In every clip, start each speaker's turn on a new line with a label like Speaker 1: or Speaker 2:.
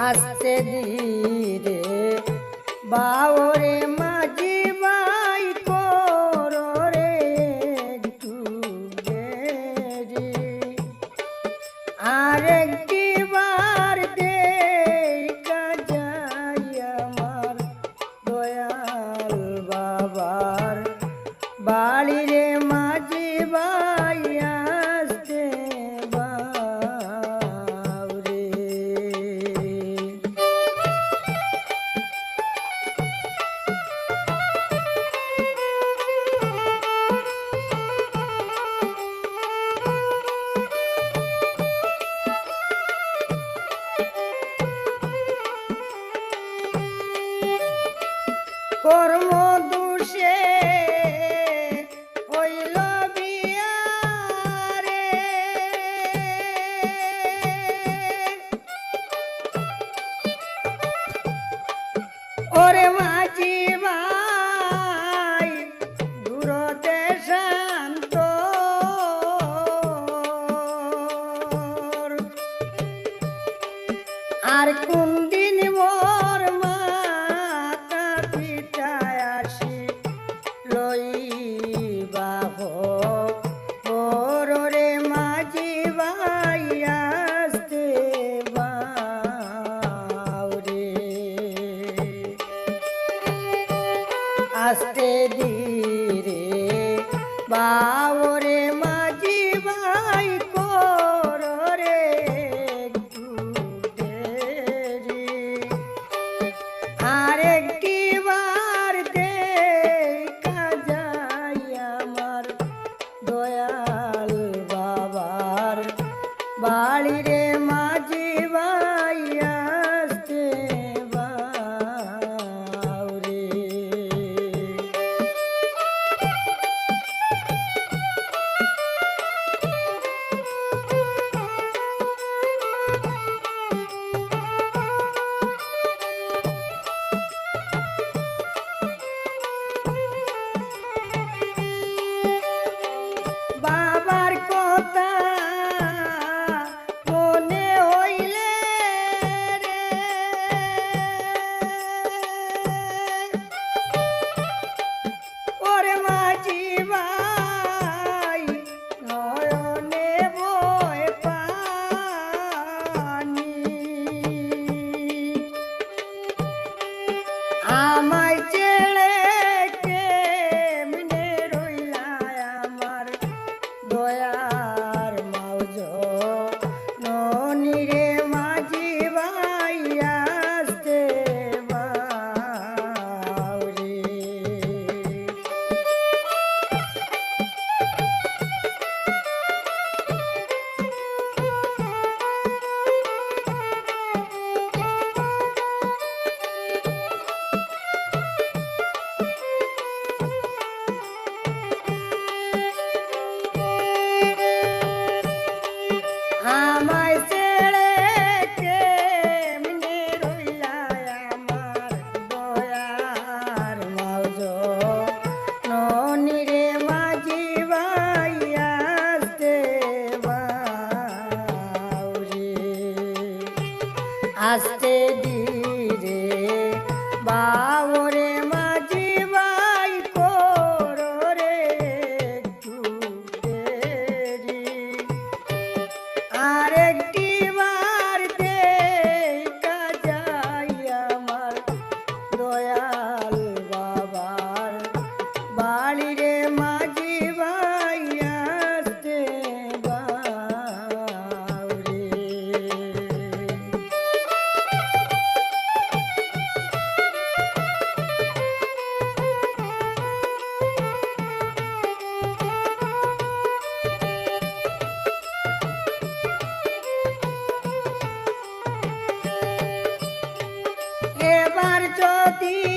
Speaker 1: আসতে দিরে বাউরে মাঝি বাই করে একটু আরেক আসতে দিরে বাওরে মাঝি ভাই করে রে আরেকটি যদি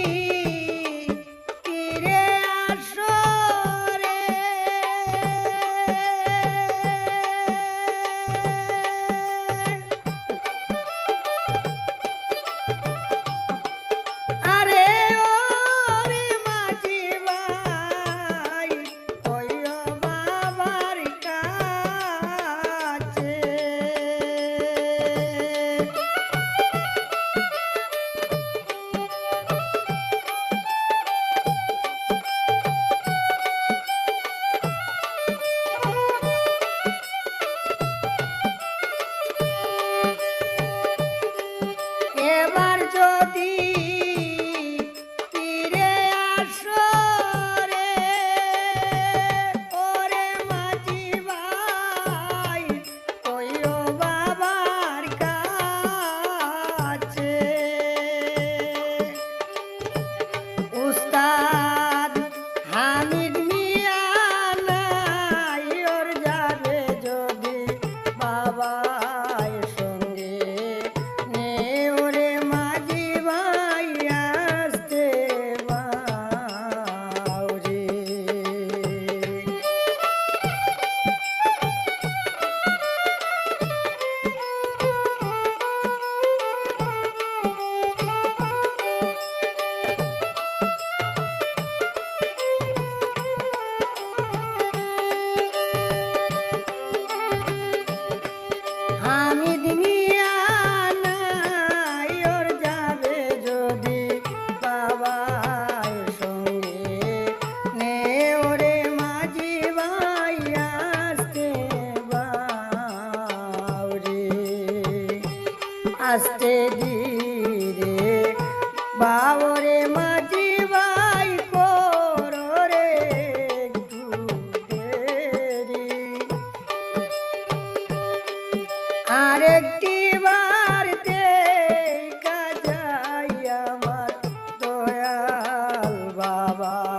Speaker 1: বাবা